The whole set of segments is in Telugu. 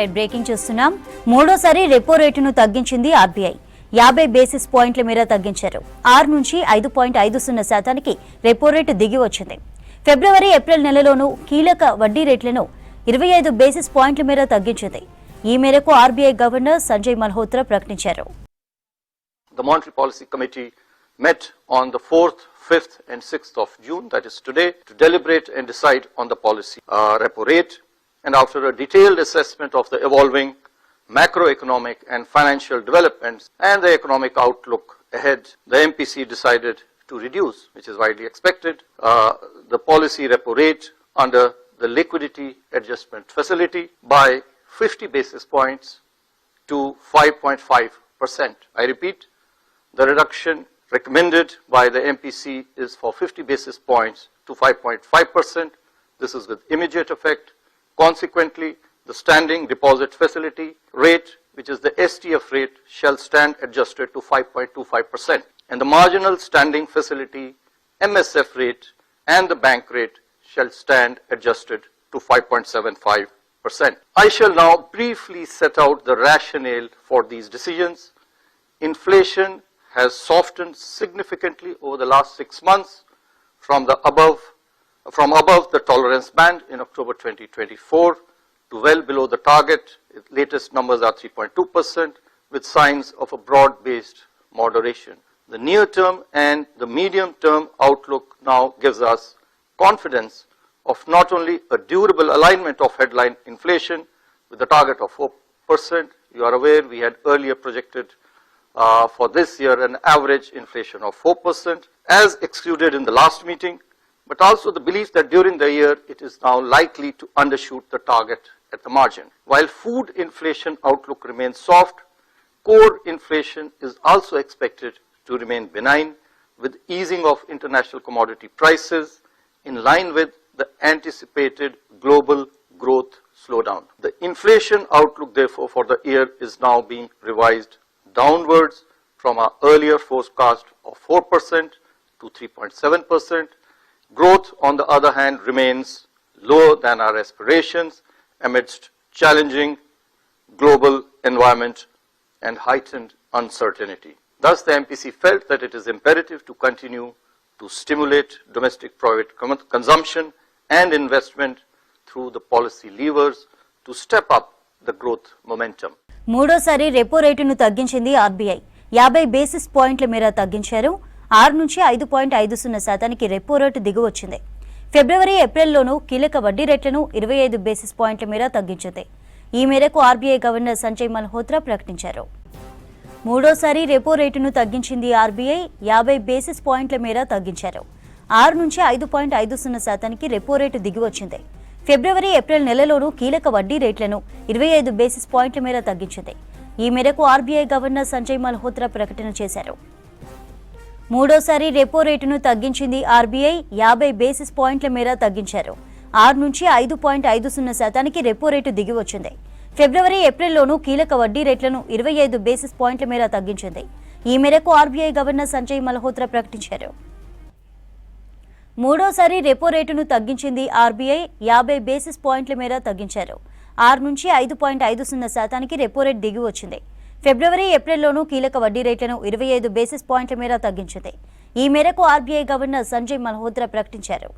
రైట్ బ్రేకింగ్ చూస్తున్నాం. మూడోసారి రెపో రేటును తగ్గించింది ఆర్బీఐ. యాభై బేసిస్ పాయింట్ల మేర తగ్గించారు. ఆరు నుంచి ఐదు పాయింట్ ఐదు సున్నా శాతానికి రెపో రేటు దిగి వచ్చింది. ఫిబ్రవరి ఏప్రిల్ నెలలోనూ కీలక వడ్డీ రేట్లను ఇరవై ఐదు బేసిస్ పాయింట్ల మేర తగ్గించింది. ఈ మేరకు ఆర్బీఐ గవర్నర్ సంజయ్ మల్హోత్రా ప్రకటించారు. The Monetary Policy Committee met on the 4th, 5th, and 6th of June, that is today, to deliberate and decide on the policy uh, repo rate. And after a detailed assessment of the evolving macroeconomic and financial developments and the economic outlook ahead, the MPC decided to reduce, which is widely expected, uh, the policy repo rate under the liquidity adjustment facility by 50 basis points to 5.5%. I repeat, the reduction recommended by the MPC is for 50 basis points to 5.5%. This is with immediate effect. Consequently, the standing deposit facility rate, which is the STF rate, shall stand adjusted to 5.25%. And the marginal standing facility MSF rate and the bank rate shall stand adjusted to 5.75%. I shall now briefly set out the rationale for these decisions. Inflation has softened significantly over the last six months from the above from above the tolerance band in October 2024 to well below the target. Latest numbers are 3.2% with signs of a broad-based moderation. The near term and the medium term outlook now gives us confidence of not only a durable alignment of headline inflation with the target of 4%. You are aware we had earlier projected uh, for this year an average inflation of 4% as excluded in the last meeting, but also the belief that during the year it is now likely to undershoot the target at the margin. While food inflation outlook remains soft, core inflation is also expected to remain benign with easing of international commodity prices in line with the anticipated global growth slowdown. The inflation outlook therefore for the year is now being revised downwards from our earlier forecast of 4% to 3.7%. Growth, on the other hand, remains lower than our aspirations amidst challenging global environment and heightened uncertainty. Thus, the MPC felt that it is imperative to continue to stimulate domestic private consumption and investment through the policy levers to step up the growth momentum. మూడోసారి రెపో రేటును తగ్గించింది ఆర్బీఐ యాభై బేసిస్ పాయింట్ల మేర తగ్గించారు ఆరు నుంచి ఐదు పాయింట్ ఐదు సున్నా శాతానికి రెపో రేటు దిగువచ్చింది ఫిబ్రవరి ఏప్రిల్లోనూ కీలక వడ్డీ రేట్లను ఇరవై ఐదు బేసిస్ పాయింట్ల మేర తగ్గించింది. ఈ మేరకు ఆర్బీఐ గవర్నర్ సంజయ్ మల్హోత్రా ప్రకటించారు. మూడోసారి రెపో రేటును తగ్గించింది ఆర్బీఐ యాభై బేసిస్ పాయింట్ల మేర తగ్గించారు. ఆరు నుంచి ఐదు పాయింట్ ఐదు సున్నా శాతానికి రెపో రేటు దిగివచ్చింది ఫిబ్రవరి ఏప్రిల్ నెలలోనూ కీలక వడ్డీ రేట్లను ఇరవై ఐదు బేసిస్ పాయింట్ల మేర తగ్గించింది. ఈ మేరకు ఆర్బీఐ గవర్నర్ సంజయ్ మల్హోత్రా ప్రకటన చేశారు. మూడోసారి రెపో రేటును తగ్గించింది ఆర్బీఐ. యాభై బేసిస్ పాయింట్ల మేర తగ్గించారు. ఆరు నుంచి ఐదు పాయింట్ ఐదు సున్నా శాతానికి రెపో రేటు దిగి వచ్చింది. ఫిబ్రవరి ఏప్రిల్లోనూ కీలక వడ్డీ రేట్లను ఇరవై ఐదు బేసిస్ పాయింట్ల మేర తగ్గించింది. ఈ మేరకు ఆర్బీఐ గవర్నర్ సంజయ్ మల్హోత్రా ప్రకటించారు. మూడోసారి రెపో రేటును తగ్గించింది ఆర్బీఐ. యాభై బేసిస్ పాయింట్ల మేర తగ్గించారు. ఆరు నుంచి ఐదు పాయింట్ ఐదు సున్నా శాతానికి రెపో రేట్ దిగి వచ్చింది. ఫిబ్రవరి ఏప్రిల్లోనూ కీలక వడ్డీ రేట్లను ఇరవై ఐదు బేసిస్ పాయింట్ల మేర తగ్గించింది ఈ మేరకు ఆర్బీఐ గవర్నర్ సంజయ్ మల్హోత్రా ప్రకటించారు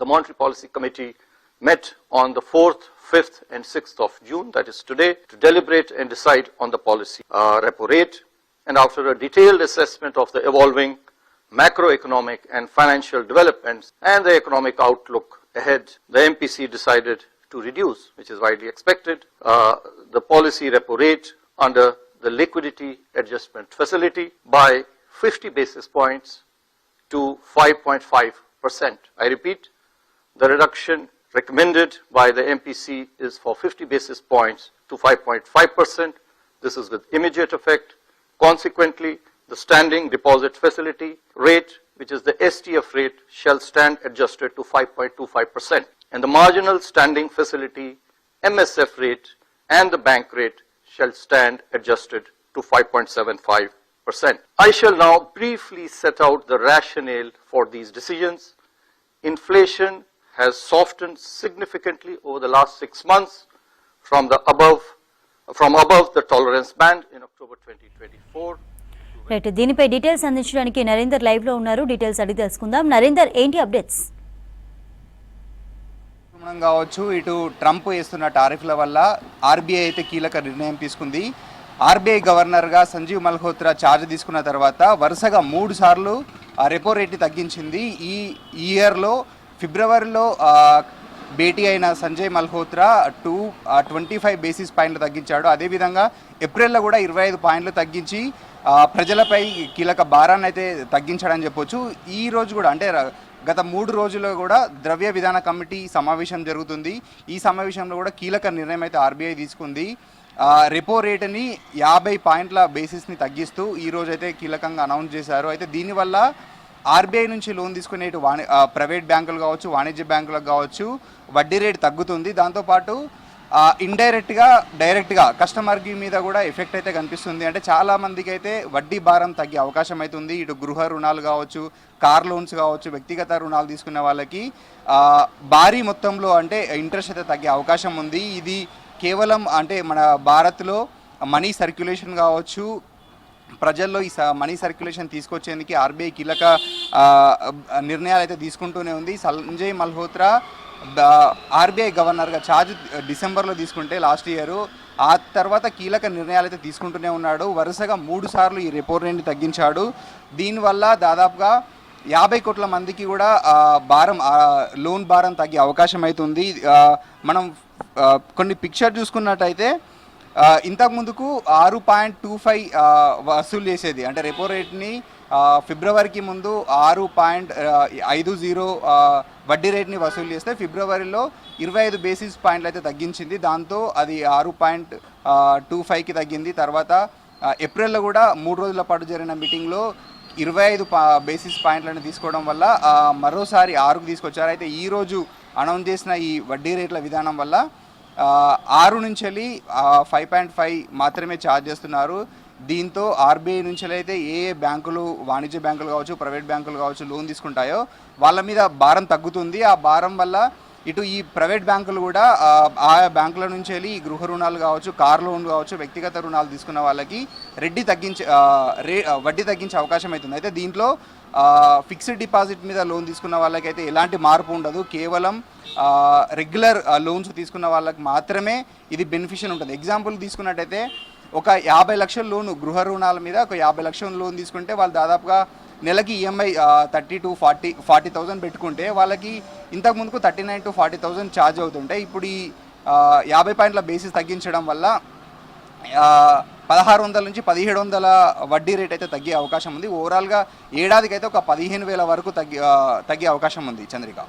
The Monetary Policy Committee met on the 4th, 5th, and 6th of June, that is today, to deliberate and decide on the policy uh, repo rate. And after a detailed assessment of the evolving macroeconomic and financial developments and the economic outlook ahead, the MPC decided to reduce, which is widely expected, uh, the policy repo rate under the liquidity adjustment facility by 50 basis points to 5.5%. I repeat, the reduction recommended by the MPC is for 50 basis points to 5.5%. This is with immediate effect. Consequently, the standing deposit facility rate, which is the STF rate, shall stand adjusted to 5.25% And the marginal standing facility MSF rate and the bank rate shall stand adjusted to 5.75%. I shall now briefly set out the rationale for these decisions. Inflation has softened significantly over the last six months from the above, from above the tolerance band in October 2024. Right దీనిపై డీటెయిల్స్ అందించడానికి నరేందర్ లైవ్ లో ఉన్నారు డీటెయిల్స్ అడిగి తెలుసుకుందాం నరేందర్ ఏంటి అప్డేట్స్ మనం కావచ్చు ఇటు ట్రంప్ వేస్తున్న టారిఫ్ల వల్ల ఆర్బీఐ అయితే కీలక నిర్ణయం తీసుకుంది. ఆర్బీఐ గవర్నర్గా సంజీవ్ మల్హోత్రా ఛార్జ్ తీసుకున్న తర్వాత వరుసగా మూడు సార్లు రెపో రేట్ని తగ్గించింది. ఈ ఇయర్లో ఫిబ్రవరిలో భేటీ అయిన Sanjay Malhotra two twenty five basis పాయింట్లు తగ్గించాడు. అదేవిధంగా ఏప్రిల్లో కూడా ఇరవై ఐదు పాయింట్లు తగ్గించి ప్రజలపై కీలక భారాన్ని అయితే తగ్గించాడని చెప్పొచ్చు. ఈ రోజు కూడా అంటే గత మూడు రోజుల్లో కూడా ద్రవ్య విధాన కమిటీ సమావేశం జరుగుతుంది. ఈ సమావేశంలో కూడా కీలక నిర్ణయం అయితే ఆర్బీఐ తీసుకుంది. రెపో రేటుని యాభై పాయింట్ల బేసిస్ని తగ్గిస్తూ ఈ రోజు అయితే కీలకంగా అనౌన్స్ చేశారు. అయితే దీనివల్ల ఆర్బీఐ నుంచి లోన్ తీసుకునే వాణి ప్రైవేట్ బ్యాంకులు కావచ్చు వాణిజ్య బ్యాంకులకు కావచ్చు వడ్డీ రేటు తగ్గుతుంది. దాంతోపాటు ఇండైరెక్ట్గా డైరెక్ట్గా కస్టమర్కి మీద కూడా ఎఫెక్ట్ అయితే కనిపిస్తుంది. అంటే చాలా మందికి అయితే వడ్డీ భారం తగ్గే అవకాశం అవుతుంది ఇటు గృహ రుణాలు కావచ్చు కార్ లోన్స్ కావచ్చు వ్యక్తిగత రుణాలు తీసుకునే వాళ్ళకి భారీ మొత్తంలో అంటే ఇంట్రెస్ట్ అయితే తగ్గే అవకాశం ఉంది. ఇది కేవలం అంటే మన భారత్లో మనీ సర్క్యులేషన్ కావచ్చు ప్రజల్లో ఈ స- మనీ సర్క్యులేషన్ తీసుకొచ్చేందుకు ఆర్బీఐ కీలక నిర్ణయాలు అయితే తీసుకుంటూనే ఉంది. సంజయ్ మల్హోత్రా ఆర్బీఐ గవర్నర్గా ఛార్జ్ డిసెంబర్లో తీసుకుంటే లాస్ట్ ఇయర్ ఆ తర్వాత కీలక నిర్ణయాలు అయితే తీసుకుంటూనే ఉన్నాడు. వరుసగా మూడు సార్లు ఈ రెపో రేట్ని తగ్గించాడు. దీనివల్ల దాదాపుగా యాభై కోట్ల మందికి కూడా భారం లోన్ భారం తగ్గే అవకాశం అవుతుంది మనం కొన్ని పిక్చర్ చూసుకున్నట్టయితే ఇంతకు ముందుకు ఆరు పాయింట్ టూ ఫైవ్ వసూలు చేసేది. అంటే రెపో రేట్ని ఫిబ్రవరికి ముందు ఆరు పాయింట్ ఐదు జీరో వడ్డీ రేట్ని వసూలు చేస్తే ఫిబ్రవరిలో ఇరవై ఐదు బేసిస్ పాయింట్లు అయితే తగ్గించింది. దాంతో అది ఆరు పాయింట్ టూ ఫైవ్కి తగ్గింది. తర్వాత ఏప్రిల్లో కూడా మూడు రోజుల పాటు జరిగిన మీటింగ్లో ఇరవై ఐదు పా బేసిస్ పాయింట్లను తీసుకోవడం వల్ల మరోసారి ఆరుకు తీసుకొచ్చారు. అయితే ఈరోజు అనౌన్స్ చేసిన ఈ వడ్డీ రేట్ల విధానం వల్ల ఆరు నుంచి వెళ్ళి ఫైవ్ పాయింట్ ఫైవ్ మాత్రమే ఛార్జ్ చేస్తున్నారు. దీంతో ఆర్బీఐ నుంచి అయితే ఏ ఏ బ్యాంకులు వాణిజ్య బ్యాంకులు కావచ్చు ప్రైవేట్ బ్యాంకులు కావచ్చు లోన్ తీసుకుంటాయో వాళ్ళ మీద భారం తగ్గుతుంది. ఆ భారం వల్ల ఇటు ఈ ప్రైవేట్ బ్యాంకులు కూడా ఆ, ఆయా బ్యాంకుల నుంచి వెళ్ళి ఈ గృహ రుణాలు కావచ్చు కార్ లోన్ కావచ్చు వ్యక్తిగత రుణాలు తీసుకున్న వాళ్ళకి రెడ్డి తగ్గించే రే వడ్డీ తగ్గించే అవకాశం అవుతుంది అయితే దీంట్లో ఫిక్స్డ్ డిపాజిట్ మీద లోన్ తీసుకున్న వాళ్ళకైతే ఎలాంటి మార్పు ఉండదు. కేవలం రెగ్యులర్ లోన్స్ తీసుకున్న వాళ్ళకి మాత్రమే ఇది బెనిఫిషియల్ ఉంటుంది. ఎగ్జాంపుల్ తీసుకున్నట్టయితే ఒక యాభై లక్షల లోను గృహ రుణాల మీద ఒక యాభై లక్షల లోన్ తీసుకుంటే వాళ్ళు దాదాపుగా నెలకి EMI thirty to forty forty thousand పెట్టుకుంటే వాళ్ళకి ఇంతకు ముందుకు thirty nine to forty thousand charge అవుతుంటే ఇప్పుడు ఈ యాభై పాయింట్ల బేసిస్ తగ్గించడం వల్ల పదహారు వందల నుంచి పదిహేడు వందల వడ్డీ రేట్ అయితే తగ్గే అవకాశం ఉంది. ఓవరాల్గా ఏడాదికి అయితే ఒక పదిహేను వేల వరకు తగ్గి తగ్గే అవకాశం ఉంది చంద్రిక.